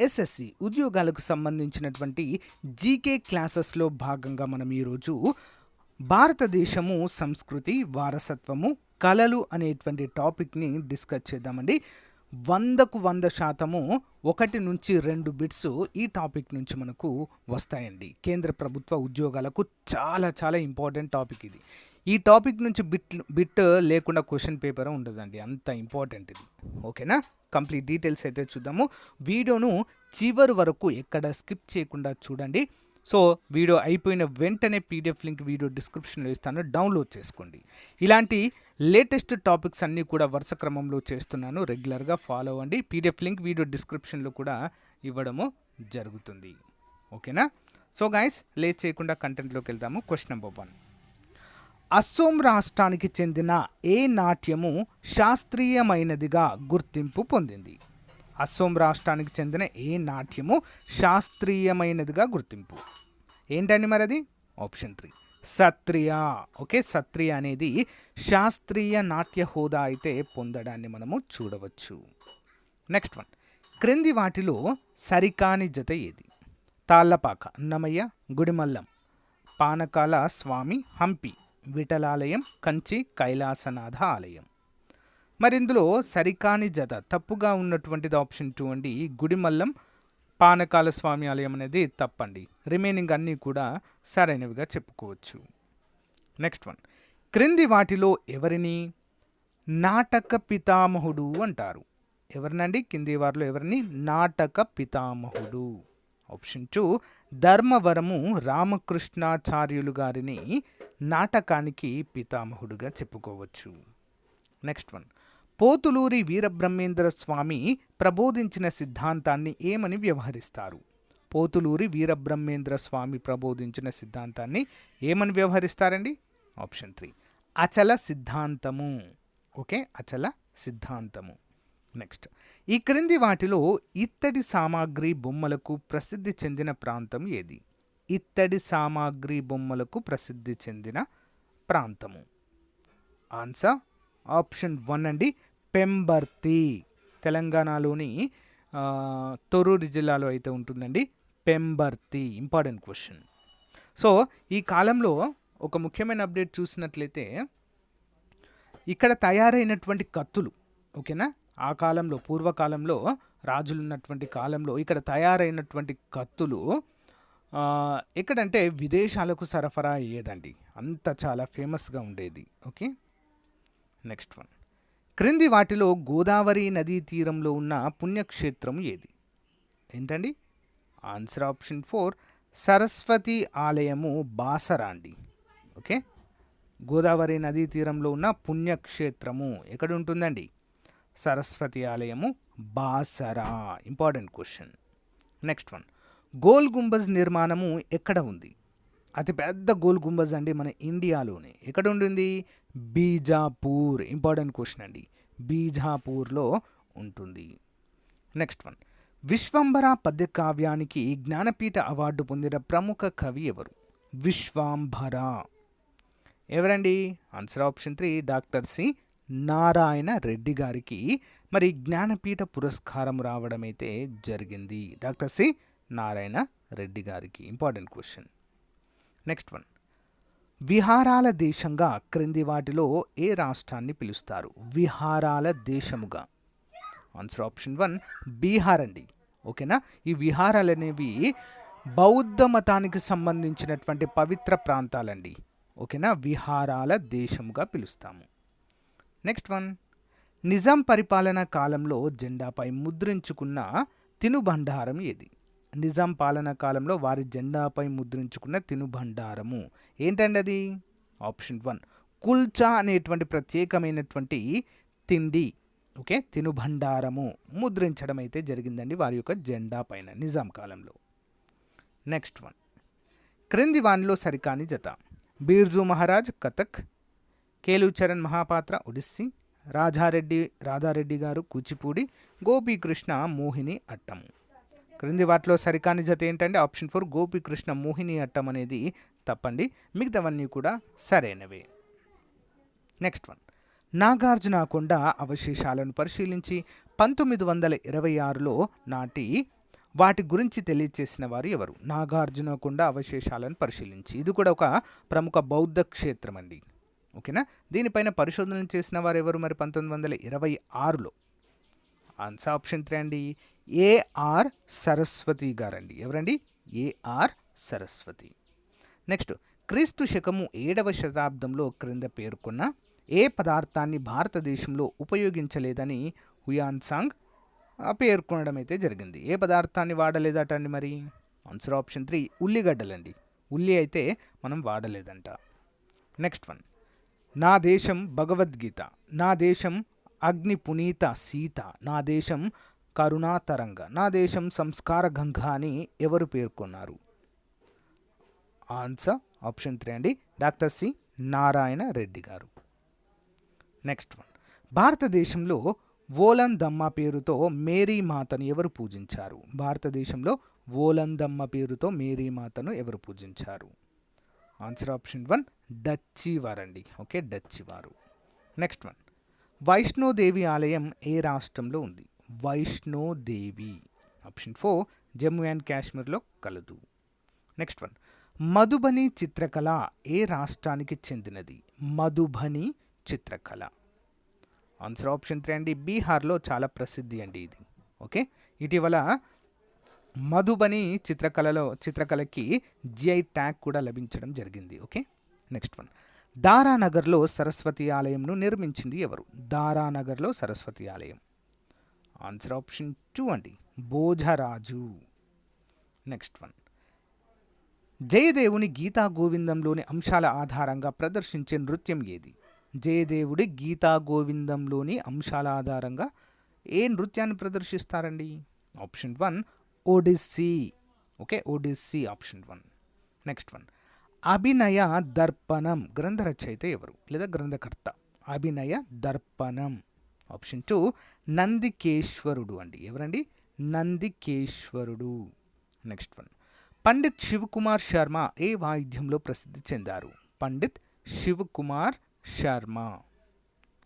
SSC ఉద్యోగాలకు సంబంధించినటువంటి GK క్లాసెస్లో భాగంగా మనం ఈరోజు భారతదేశము సంస్కృతి వారసత్వము కళలు అనేటువంటి టాపిక్ని డిస్కస్ చేద్దామండి. వందకు వంద శాతము ఒకటి నుంచి రెండు బిట్స్ ఈ టాపిక్ నుంచి మనకు వస్తాయండి. కేంద్ర ప్రభుత్వ ఉద్యోగాలకు చాలా చాలా ఇంపార్టెంట్ టాపిక్ ఇది. ఈ టాపిక్ నుంచి బిట్ బిట్ లేకుండా క్వశ్చన్ పేపర్ ఉండదండి. అంత ఇంపార్టెంట్ ఇది. ఓకేనా? కంప్లీట్ డీటెయిల్స్ అయితే చూద్దాము. వీడియోను చివరి వరకు ఎక్కడ స్కిప్ చేయకుండా చూడండి. సో వీడియో అయిపోయిన వెంటనే పీడిఎఫ్ లింక్ వీడియో డిస్క్రిప్షన్లో ఇస్తాను. డౌన్లోడ్ చేసుకోండి. ఇలాంటి లేటెస్ట్ టాపిక్స్ అన్నీ కూడా వరుస క్రమంలో చేస్తున్నాను. రెగ్యులర్గా ఫాలో అవ్వండి. పీడిఎఫ్ లింక్ వీడియో డిస్క్రిప్షన్లో కూడా ఇవ్వడము జరుగుతుంది. ఓకేనా? సో గాయస్ లేట్ చేయకుండా కంటెంట్లోకి వెళ్దాము. క్వశ్చన్ నెంబర్ వన్ అస్సోం రాష్ట్రానికి చెందిన ఏ నాట్యము శాస్త్రీయమైనదిగా గుర్తింపు పొందింది? అస్సోం రాష్ట్రానికి చెందిన ఏ నాట్యము శాస్త్రీయమైనదిగా గుర్తింపు? ఏంటండి మరి అది option three. Sattriya. Okay Sattriya అనేది శాస్త్రీయ నాట్య హోదా అయితే పొందడాన్ని మనము చూడవచ్చు. Next one. క్రింది వాటిలో సరికాని జత ఏది? తాళ్ళపాక అన్నమయ్య గుడిమల్లం పానకాల స్వామి హంపి. విఠలాలయం కంచి కైలాసనాథ ఆలయం. మరి ఇందులో సరికాని జత తప్పుగా ఉన్నటువంటిది ఆప్షన్ టూ అండి. గుడిమల్లం పానకాల స్వామి ఆలయం అనేది తప్పండి. రిమైనింగ్ అన్నీ కూడా సరైనవిగా చెప్పుకోవచ్చు. Next one. క్రింది వాటిలో ఎవరిని? నాటక పితామహుడు అంటారు. ఎవరినండి? కింది వారిలో ఎవరిని? నాటక పితామహుడు. Option two. ధర్మవరము రామకృష్ణాచార్యులు గారిని నాటకానికి పితామహుడుగా చెప్పుకోవచ్చు. Next one. పోతులూరి వీరబ్రహ్మేంద్ర స్వామి ప్రబోధించిన సిద్ధాంతాన్ని ఏమని వ్యవహరిస్తారు? పోతులూరి వీరబ్రహ్మేంద్ర స్వామి ప్రబోధించిన సిద్ధాంతాన్ని ఏమని వ్యవహరిస్తారండి? Option three. అచల సిద్ధాంతము. ఓకే? అచల సిద్ధాంతము. నెక్స్ట్. ఈ క్రింది వాటిలో ఇత్తడి సామాగ్రి బొమ్మలకు ప్రసిద్ధి చెందిన ప్రాంతం ఏది? ఇత్తడి సామాగ్రి బొమ్మలకు ప్రసిద్ధి చెందిన ప్రాంతము. ఆన్సర్ ఆప్షన్ వన్ అండి పెంబర్తి. తెలంగాణలోని ఆ, తొర్రూరు జిల్లాలో అయితే ఉంటుందండి పెంబర్తి ఇంపార్టెంట్ క్వశ్చన్. సో ఈ కాలంలో ఒక ముఖ్యమైన అప్డేట్ చూసినట్లయితే ఇక్కడ తయారైనటువంటి కత్తులు ఓకేనా? ఆ కాలంలో పూర్వకాలంలో రాజులు ఉన్నటువంటి కాలంలో ఇక్కడ తయారైనటువంటి కత్తులు ఎక్కడంటే విదేశాలకు సరఫరా అయ్యేదండి. అంత చాలా ఫేమస్గా ఉండేది. ఓకే? Next one. క్రింది వాటిలో గోదావరి నదీ తీరంలో ఉన్న పుణ్యక్షేత్రం ఏది? ఏంటండి? ఆన్సర్ ఆప్షన్ ఫోర్ సరస్వతి ఆలయము బాసరా అండి. ఓకే? గోదావరి నదీ తీరంలో ఉన్న పుణ్యక్షేత్రము ఎక్కడ ఉంటుందండి సరస్వతి ఆలయము Basara. Important question. Next one. Gol Gumbaz నిర్మాణము ఎక్కడ ఉంది? అతిపెద్ద గోల్ గుంబజ్ అండి మన ఇండియాలోనే. ఎక్కడ ఉండింది బీజాపూర్. ఇంపార్టెంట్ క్వశ్చన్ అండి. బీజాపూర్లో ఉంటుంది. Next one. విశ్వంబర పద్యకావ్యానికి జ్ఞానపీఠ అవార్డు పొందిన ప్రముఖ కవి ఎవరు? విశ్వాంబర ఎవరండి? Answer option three doctor C Narayana Reddy గారికి. మరి జ్ఞానపీఠ పురస్కారం రావడం అయితే జరిగింది. డాక్టర్ సి నారాయణ రెడ్డి గారికి ఇంపార్టెంట్ క్వశ్చన్. Next one. విహారాల దేశంగా క్రింది వాటిలో ఏ రాష్ట్రాన్ని పిలుస్తారు? విహారాల దేశముగా. ఆన్సర్ ఆప్షన్ వన్ బీహార్ అండి. ఓకేనా? ఈ విహారాలు అనేవి బౌద్ధ మతానికి సంబంధించినటువంటి పవిత్ర ప్రాంతాలండి. ఓకేనా? విహారాల దేశముగా పిలుస్తాము. Next one. నిజాం పరిపాలనా కాలంలో జెండాపై ముద్రించుకున్న తినుబండారం ఏది? నిజాం పాలనా కాలంలో వారి జెండాపై ముద్రించుకున్న తినుబండారము. ఏంటండి అది? Option one. కుల్చా అనేటువంటి ప్రత్యేకమైనటువంటి తిండి ఓకే? తినుబండారము ముద్రించడం అయితే జరిగిందండి వారి యొక్క జెండా పైన నిజాం కాలంలో. Next one. క్రింది వానిలో సరికాని జత. బీర్జు మహారాజ్ కథక్ కేలుచరణ్ మహాపాత్ర ఒడిస్సీ రాజారెడ్డి రాధారెడ్డి గారు కూచిపూడి గోపీకృష్ణ మోహిని అట్టము. క్రింది వాటిలో సరికాని జత ఏంటంటే ఆప్షన్ ఫోర్ గోపీకృష్ణ మోహిని అట్టం అనేది తప్పండి. మిగతావన్నీ కూడా సరైనవే. Next one. నాగార్జునకొండ అవశేషాలను పరిశీలించి పంతొమ్మిది వందల ఇరవై ఆరులో నాటి వాటి గురించి తెలియచేసిన వారు ఎవరు? నాగార్జునకొండ అవశేషాలను పరిశీలించి. ఇది కూడా ఒక ప్రముఖ బౌద్ధ క్షేత్రం అండి ఓకేనా? దీనిపైన పరిశోధనలు చేసిన వారు ఎవరు మరి పంతొమ్మిది వందల ఇరవై ఆరులో? ఆన్సర్ ఆప్షన్ త్రీ అండి. ఏఆర్ సరస్వతి గారండి. ఎవరండి? ఏఆర్ సరస్వతి. నెక్స్ట్ క్రీస్తు శకము ఏడవ శతాబ్దంలో క్రింద పేర్కొన్న ఏ పదార్థాన్ని భారతదేశంలో ఉపయోగించలేదని హుయాన్సాంగ్ పేర్కొనడం అయితే జరిగింది. ఏ పదార్థాన్ని వాడలేదట అండి మరి? ఆన్సర్ ఆప్షన్ త్రీ ఉల్లిగడ్డలండి. ఉల్లి అయితే మనం వాడలేదంట. నెక్స్ట్ వన్ నా దేశం భగవద్గీత. నా దేశం అగ్ని పునీత సీత. నా దేశం కరుణాతరంగ నా దేశం సంస్కార గంగ అని ఎవరు పేర్కొన్నారు? ఆన్సర్ ఆప్షన్ త్రీ అండి. Doctor C. నారాయణ రెడ్డి గారు. Next one. భారతదేశంలో ఓలందమ్మ పేరుతో మేరీ మాతను ఎవరు పూజించారు? భారతదేశంలో ఓలందమ్మ పేరుతో మేరీ మాతను ఎవరు పూజించారు? ఆన్సర్ ఆప్షన్ వన్ డచ్చి వారండి ఓకే డచ్చి వారు నెక్స్ట్ వన్. వైష్ణోదేవి ఆలయం ఏ రాష్ట్రంలో ఉంది? Vaishno Devi. Option four Jammu and కాశ్మీర్లో కలదు. నెక్స్ట్ వన్ మధుబని చిత్రకళ ఏ రాష్ట్రానికి చెందినది? మధుబని చిత్రకళ. ఆన్సర్ ఆప్షన్ త్రీ అండి. బీహార్లో చాలా ప్రసిద్ధి అండి ఇది. ఓకే? ఇటీవల మధుబని చిత్రకళలో చిత్రకళకి జిఐ ట్యాగ్ కూడా లభించడం జరిగింది. ఓకే? నెక్స్ట్ వన్ దారానగర్లో సరస్వతి ఆలయంను నిర్మించింది ఎవరు? దారానగర్లో సరస్వతి ఆలయం. ఆన్సర్ ఆప్షన్ టూ అండి. Bhojaraju next one. జయదేవుని గీతా గోవిందంలోని అంశాల ఆధారంగా ప్రదర్శించే నృత్యం ఏది? జయదేవుడి గీతా గోవిందంలోని అంశాల ఆధారంగా ఏ నృత్యాన్ని ప్రదర్శిస్తారండి? Option one Odissi. Okay Odissi option one. Next one. Abhinaya Darpanam. గ్రంథ రచయిత ఎవరు? లేదా గ్రంథకర్త? అభినయ దర్పణం. ఆప్షన్ టూ నందికేశ్వరుడు అండి. ఎవరండి? నందికేశ్వరుడు. Next one. పండిత్ శివకుమార్ శర్మ ఏ వాయిద్యంలో ప్రసిద్ధి చెందారు? Pandit Shivkumar Sharma.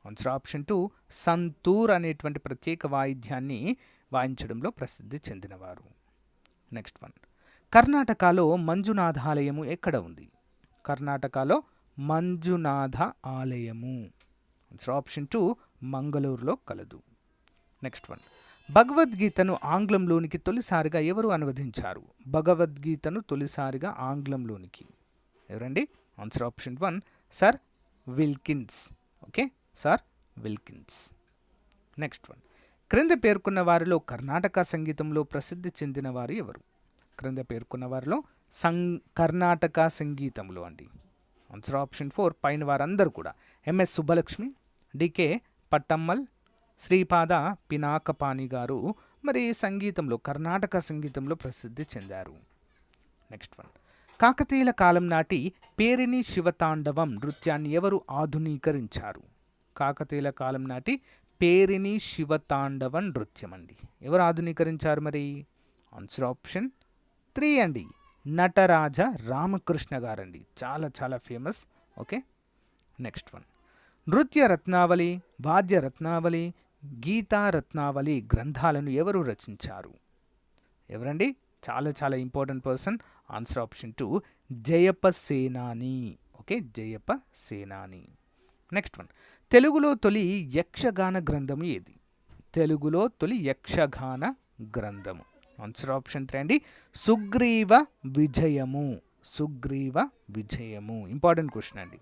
Answer option two santoor అనేటువంటి ప్రత్యేక వాయిద్యాన్ని వాయించడంలో ప్రసిద్ధి చెందినవారు. Next one. కర్ణాటకలో మంజునాథ ఆలయము ఎక్కడ ఉంది? కర్ణాటకలో మంజునాథ ఆలయము. ఆన్సర్ ఆప్షన్ టూ మంగళూరులో కలదు. నెక్స్ట్ వన్ భగవద్గీతను ఆంగ్లంలోనికి తొలిసారిగా ఎవరు అనువదించారు? భగవద్గీతను తొలిసారిగా ఆంగ్లంలోనికి. ఎవరండి? Answer option one sir Wilkins okay sir Wilkins next one క్రింద పేర్కొన్న వారిలో కర్ణాటక సంగీతంలో ప్రసిద్ధి చెందిన వారు ఎవరు? క్రింద పేర్కొన్న వారిలో సం కర్ణాటక సంగీతంలో అండి. ఆన్సర్ ఆప్షన్ ఫోర్ పైన వారందరూ కూడా. ఎంఎస్ సుబ్బలక్ష్మి డికే పట్టమ్మల్ శ్రీపాద పినాకపాణి గారు మరి సంగీతంలో కర్ణాటక సంగీతంలో ప్రసిద్ధి చెందారు. నెక్స్ట్ వన్ కాకతీయుల కాలం నాటి పేరిని శివతాండవం నృత్యాన్ని ఎవరు ఆధునీకరించారు? కాకతీయుల కాలం నాటి పేరిని శివతాండవం నృత్యం అండి. ఎవరు ఆధునీకరించారు మరి? ఆన్సర్ ఆప్షన్ త్రీ అండి నటరాజ రామకృష్ణ గారండి. చాలా చాలా ఫేమస్ ఓకే నెక్స్ట్ వన్ నృత్య రత్నావళి వాద్య రత్నావళి గీతా రత్నావళి గ్రంథాలను ఎవరు రచించారు? ఎవరండి? చాలా చాలా important person. Answer option two Jayapa Senani. Okay Jayapa Senani. Next one తెలుగులో తొలి యక్షగాన గ్రంథము ఏది? తెలుగులో తొలి యక్షగాన గ్రంథము. ఆన్సర్ ఆప్షన్ త్రీ అండి సుగ్రీవ విజయము. సుగ్రీవ విజయము. ఇంపార్టెంట్ క్వశ్చన్ అండి.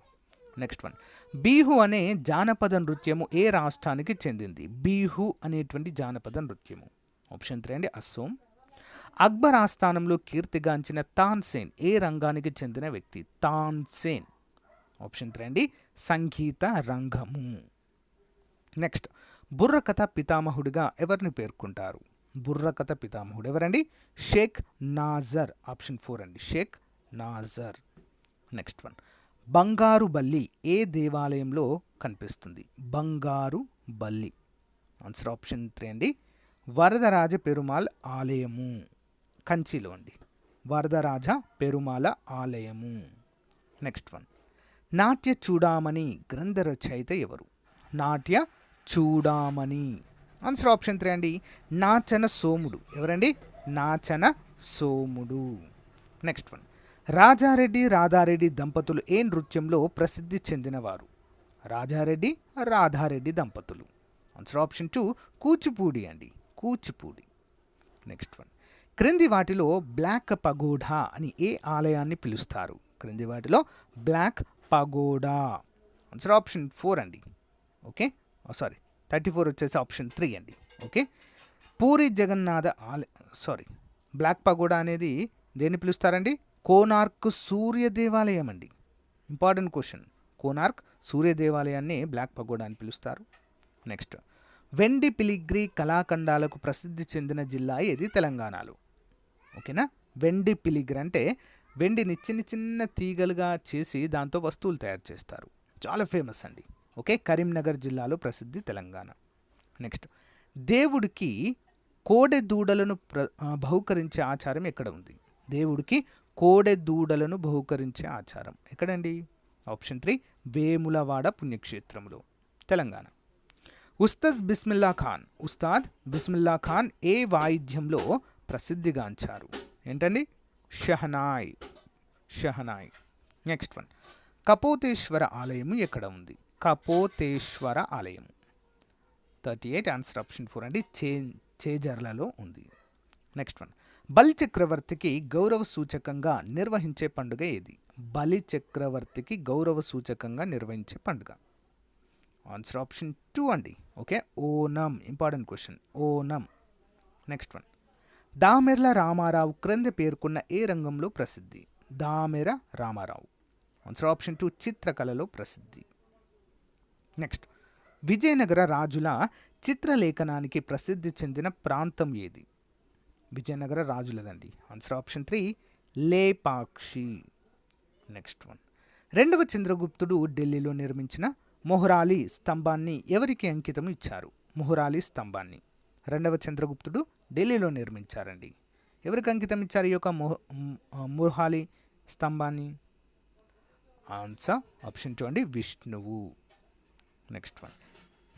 నెక్స్ట్ వన్ బీహు అనే జానపద నృత్యము ఏ రాష్ట్రానికి చెందింది? బీహు అనేటువంటి జానపద నృత్యము. ఆప్షన్ త్రీ అండి అస్సోం. అక్బర్ ఆస్థానంలో కీర్తిగాంచిన తాన్సేన్ ఏ రంగానికి చెందిన వ్యక్తి? తాన్సేన్ ఆప్షన్ త్రీ అండి సంగీత రంగము. నెక్స్ట్ బుర్రకథ పితామహుడిగా ఎవరిని పేర్కొంటారు? బుర్రకథ పితామహుడు ఎవరండి? షేక్ నాజర్. ఆప్షన్ ఫోర్ అండి షేక్ నాజర్. నెక్స్ట్ వన్ బంగారు బల్లి ఏ దేవాలయంలో కనిపిస్తుంది? బంగారు బల్లి. ఆన్సర్ ఆప్షన్ త్రీ అండి. వరదరాజ పెరుమాల్ ఆలయము. కంచిలో అండి. వరదరాజ పెరుమాల ఆలయము. నెక్స్ట్ వన్ నాట్య చూడామణి గ్రంథ రచయిత ఎవరు? నాట్య చూడామణి. ఆన్సర్ ఆప్షన్ త్రీ అండి. నాచన సోముడు. ఎవరండి? నాచన సోముడు. నెక్స్ట్ వన్ రాజారెడ్డి రాధారెడ్డి దంపతులు ఏ నృత్యంలో ప్రసిద్ధి చెందినవారు? రాజారెడ్డి రాధారెడ్డి దంపతులు. ఆన్సర్ ఆప్షన్ టూ కూచిపూడి అండి. కూచిపూడి. Next one. క్రింది వాటిలో బ్లాక్ పగోడా అని ఏ ఆలయాన్ని పిలుస్తారు? క్రింది వాటిలో black pagoda. Answer option four అండి. ఓకే? సారీ. థర్టీ ఫోర్ వచ్చేసి ఆప్షన్ త్రీ అండి. ఓకే? పూరి జగన్నాథ ఆలయ సారీ. బ్లాక్ పగోడా అనేది దేన్ని పిలుస్తారండి? కోనార్క్ సూర్య దేవాలయం అండి ఇంపార్టెంట్ క్వశ్చన్. కోనార్క్ సూర్య దేవాలయాన్ని బ్లాక్ పగోడా అని పిలుస్తారు. నెక్స్ట్. వెండి పిలిగ్రీ కళాఖండాలకు ప్రసిద్ధి చెందిన జిల్లా ఏది? తెలంగాణలో. ఓకేనా? వెండి పిలిగ్రీ అంటే వెండిని చిన్న చిన్న తీగలుగా చేసి దాంతో వస్తువులు తయారు చేస్తారు. చాలా ఫేమస్ అండి. ఓకే? కరీంనగర్ జిల్లాలో ప్రసిద్ధి తెలంగాణ. నెక్స్ట్. దేవుడికి కోడె దూడలను ప్ర బహుకరించే ఆచారం ఎక్కడ ఉంది? దేవుడికి కోడె దూడలను బహుకరించే ఆచారం. ఎక్కడండి? ఆప్షన్ త్రీ వేములవాడ పుణ్యక్షేత్రంలో తెలంగాణ. ఉస్తాద్ బిస్మిల్లా ఖాన్ ఉస్తాద్ బిస్మిల్లా ఖాన్ ఏ వాయిద్యంలో ప్రసిద్ధిగాంచారు? ఏంటండి? షహనాయ్ షహనాయ్. Next one. కపోతేశ్వర ఆలయం ఎక్కడ ఉంది? కపోతేశ్వర ఆలయం thirty eight answer option four అండి. చే చేజర్లలో ఉంది. Next one. బలి చక్రవర్తికి గౌరవ సూచకంగా నిర్వహించే పండుగ ఏది? బలి చక్రవర్తికి గౌరవ సూచకంగా నిర్వహించే పండుగ. ఆన్సర్ ఆప్షన్ టూ అండి. Okay Onam. Important question Onam. Next one Damerla Ramarao క్రింద పేర్కొన్న ఏ రంగంలో ప్రసిద్ధి? Damera Ramarao. Answer option two చిత్రకళలో ప్రసిద్ధి. నెక్స్ట్ విజయనగర రాజుల చిత్రలేఖనానికి ప్రసిద్ధి చెందిన ప్రాంతం ఏది? Vijayanagara రాజులదండి. Answer option three Lepakshi. Next one రెండవ చంద్రగుప్తుడు ఢిల్లీలో నిర్మించిన మొహరాలి స్తంభాన్ని ఎవరికి అంకితం ఇచ్చారు? మొహరాలి స్తంభాన్ని. రెండవ చంద్రగుప్తుడు ఢిల్లీలో నిర్మించారండి. ఎవరికి అంకితం ఇచ్చారు ఈ యొక్క మొహ మొహాలి స్తంభాన్ని? ఆన్సర్ ఆప్షన్ టూ అండి విష్ణువు. నెక్స్ట్ వన్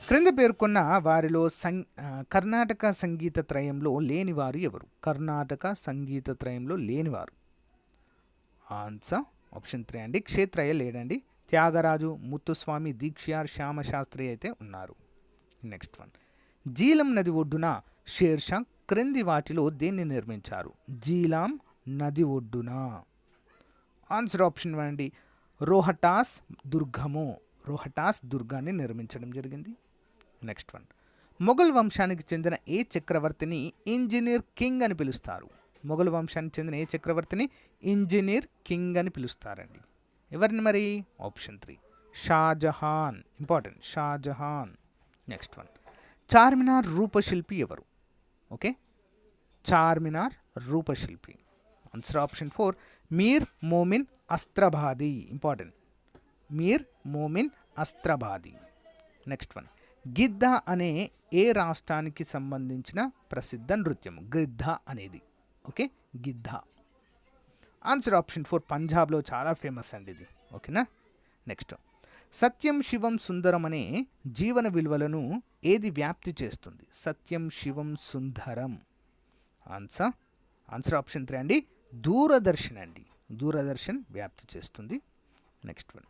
క్రింద పేర్కొన్న వారిలో సం కర్ణాటక సంగీత త్రయంలో లేనివారు ఎవరు? కర్ణాటక సంగీత త్రయంలో లేనివారు. ఆన్సర్ ఆప్షన్ త్రీ అండి. క్షేత్రయ్య లేడండి. త్యాగరాజు ముత్తుస్వామి దీక్షార్ శ్యామశాస్త్రి అయితే ఉన్నారు. నెక్స్ట్ వన్ జీలం నది ఒడ్డున షేర్షా క్రింది వాటిలో దేన్ని నిర్మించారు? జీలాం నది ఒడ్డున. ఆన్సర్ ఆప్షన్ వన్ అండి. రోహటాస్ దుర్గము. రోహటాస్ దుర్గాన్ని నిర్మించడం జరిగింది. నెక్స్ట్ వన్ మొఘల్ వంశానికి చెందిన ఏ చక్రవర్తిని ఇంజనీర్ కింగ్ అని పిలుస్తారు? మొఘల్ వంశానికి చెందిన ఏ చక్రవర్తిని ఇంజనీర్ కింగ్ అని పిలుస్తారండి. ఎవరిని మరి? Option three Shahjahan. Important Shahjahan. Next one Charminar రూపశిల్పి ఎవరు? Okay Charminar రూపశిల్పి. Answer option four Mir Momin Astrabadi important Mir Momin Astrabadi next one Giddha అనే ఏ రాష్ట్రానికి సంబంధించిన ప్రసిద్ధ నృత్యం? గిద్ద అనేది. Okay? Giddha. Answer option four పంజాబ్లో చాలా ఫేమస్ అండి ఇది. ఓకేనా? నెక్స్ట్. సత్యం శివం సుందరం అనే జీవన విలువలను ఏది వ్యాప్తి చేస్తుంది? Satyam Shivam Sundaram. Answer answer option three అండి. దూరదర్శన్ అండి. దూరదర్శన్ వ్యాప్తి చేస్తుంది. Next one.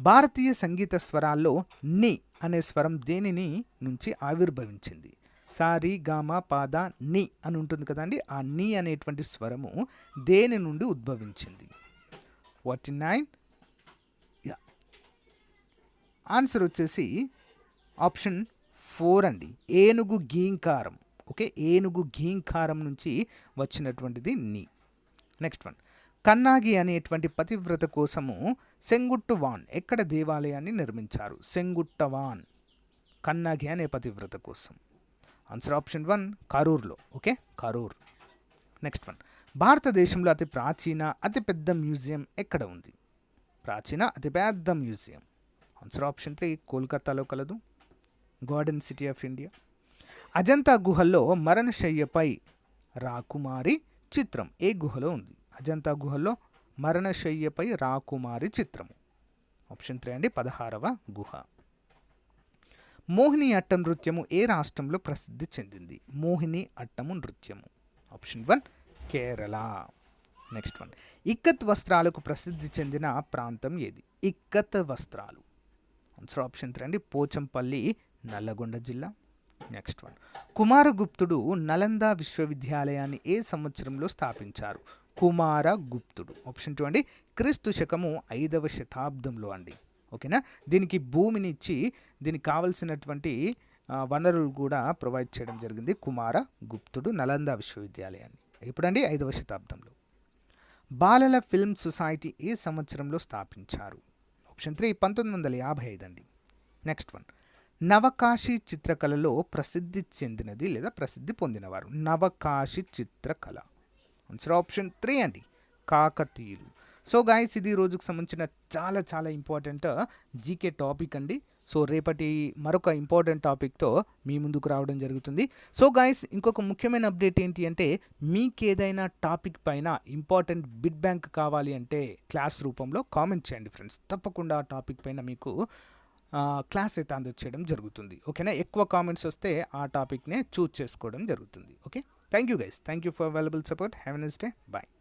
భారతీయ సంగీత స్వరాల్లో ని అనే స్వరం దేనిని నుంచి ఆవిర్భవించింది? సారి గామ పాద ని అని ఉంటుంది కదండి. ఆ ని అనేటువంటి స్వరము దేని నుండి ఉద్భవించింది? Forty nine? యా. ఆన్సర్ వచ్చేసి ఆప్షన్ ఫోర్ అండి. ఏనుగు గీంకారం. ఓకే? ఏనుగు గీంకారం నుంచి వచ్చినటువంటిది ని. Next one. కన్నాగి అనేటువంటి పతివ్రత కోసము సెంగుట్టువాన్ ఎక్కడ దేవాలయాన్ని నిర్మించారు? సెంగుట్టవాన్ కన్నాగి అనే పతివ్రత కోసం. ఆన్సర్ ఆప్షన్ వన్ కరూర్లో. ఓకే కరూర్. నెక్స్ట్ వన్ భారతదేశంలో అతి ప్రాచీన అతిపెద్ద మ్యూజియం ఎక్కడ ఉంది? ప్రాచీన అతిపెద్ద మ్యూజియం. ఆన్సర్ ఆప్షన్ త్రీ కోల్కతాలో కలదు. Garden city of India Ajanta గుహల్లో మరణశయ్యపై రాకుమారి చిత్రం ఏ గుహలో ఉంది? అజంతా గుహల్లో మరణశయ్యపై రాకుమారి చిత్రము. ఆప్షన్ త్రీ అండి పదహారవ గుహ. మోహిని అట్ట నృత్యము ఏ రాష్ట్రంలో ప్రసిద్ధి చెందింది? Mohini అట్టము నృత్యము. Option one Kerala. Next one ikat వస్త్రాలకు ప్రసిద్ధి చెందిన ప్రాంతం ఏది? ఇక్కత్ వస్త్రాలు. ఆన్సర్ ఆప్షన్ త్రీ అండి పోచంపల్లి నల్లగొండ జిల్లా. నెక్స్ట్ వన్ కుమారగుప్తుడు నలంద విశ్వవిద్యాలయాన్ని ఏ సంవత్సరంలో స్థాపించారు? కుమారగుప్తుడు. ఆప్షన్ టూ అండి. క్రీస్తు శకము ఐదవ శతాబ్దంలో అండి. ఓకేనా? దీనికి భూమిని ఇచ్చి దీనికి కావలసినటువంటి వనరులు కూడా ప్రొవైడ్ చేయడం జరిగింది కుమారగుప్తుడు నలంద విశ్వవిద్యాలయాన్ని. ఎప్పుడండి? ఐదవ శతాబ్దంలో. బాలల ఫిల్మ్ సొసైటీ ఏ సంవత్సరంలో స్థాపించారు. ఆప్షన్ త్రీ పంతొమ్మిది వందల యాభై ఐదు అండి. నెక్స్ట్ వన్ నవకాశి చిత్రకళలో ప్రసిద్ధి చెందినది లేదా ప్రసిద్ధి పొందినవారు. నవకాశి చిత్రకళ. ఆన్సర్ ఆప్షన్ త్రీ అండి కాకతీయులు సో గాయస్ ఇది రోజుకు సంబంధించిన చాలా చాలా ఇంపార్టెంట్ జీకే టాపిక్ అండి. సో రేపటి మరొక ఇంపార్టెంట్ టాపిక్తో మీ ముందుకు రావడం జరుగుతుంది. సో గాయస్ ఇంకొక ముఖ్యమైన అప్డేట్ ఏంటి అంటే మీకు ఏదైనా టాపిక్ పైన ఇంపార్టెంట్ బిడ్ బ్యాంక్ కావాలి అంటే క్లాస్ రూపంలో కామెంట్ చేయండి ఫ్రెండ్స్ తప్పకుండా ఆ టాపిక్ పైన మీకు క్లాస్ అయితే అందచేయడం జరుగుతుంది. ఓకేనా ఎక్కువ కామెంట్స్ వస్తే ఆ టాపిక్నే చూజ్ చేసుకోవడం జరుగుతుంది. Okay Thank you guys. Thank you for valuable support. Have a nice day. Bye.